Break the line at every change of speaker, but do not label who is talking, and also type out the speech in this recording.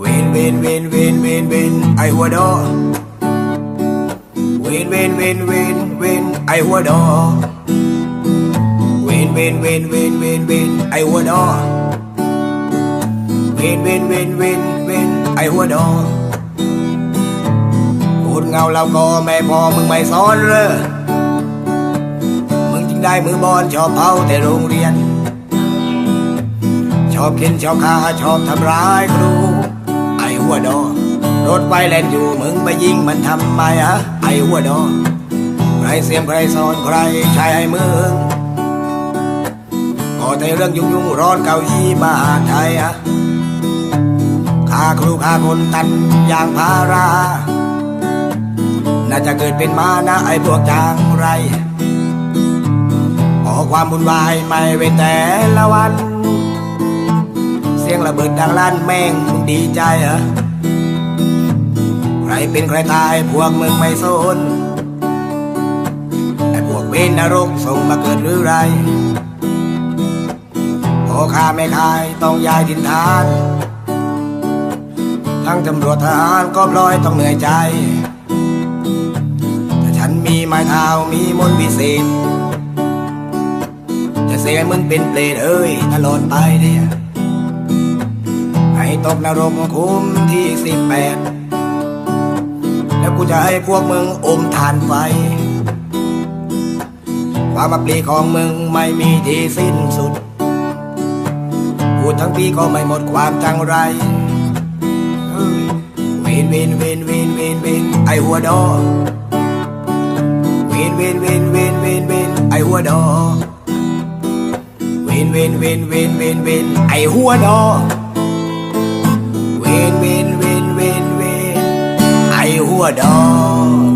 เวนเวนเวนเวนเวนเวนไอหัวดอเวนเวนเวนเวนเวนไอหัวดอเวนเวนเวนเวนเวนเวนไอหัวดอเวนเวนเวนเวนเวนไอหัวดอพูดเงาเราก็ไม่พอมึงไม่สอนเลย มึงจึงได้มือบอลชอบเผาแต่โรงเรียน ชอบกินชอบฆ่าชอบทำร้ายครู หัวดอ รถไฟแล่นอยู่มึงไปยิงมันทำไมอะไอ้หัวดอ ใครเสียมใครสอนใครใช้ให้มึงก็แต่เรื่องยุ่งยุ่งร้อนเกาอี้มหาไทยอะฆ่าครูฆ่าคนตันยางพารา น่าจะเกิดเป็นมานะไอ้พวกจางไรขอความบุญวายไม่เว้นแต่ละวัน เบิดดังลั่นแม่งมึงดีใจเหรอใครเป็นใครตายพวกมึงไม่สนไอ้พวกเป็นนรกส่งมาเกิดหรือไรพอข้าไม่คายต้องย้ายดินทาน ทั้งตำรวจทหารก็พลอยต้องเหนื่อยใจ แต่ฉันมีไม้เท้ามีมนต์วิเศษจะเสียมึงเป็นเปรตเอ้ยตลอดไปเนี่ย ให้ตกนรกคุมที่สิบแปดแล้วกูจะให้พวกมึงอมทานไฟ ความอับปรีของมึงไม่มีที่สิ้นสุด พูดทั้งปีก็ไม่หมดความจังไรเฮ้ยเวนเวนเวนเวนเวนเวนไอหัวดอเวนเวนเวนเวนเวนเวนไอหัวดอเวนเวนเวนเวนเวนเวนไอหัวดอ เว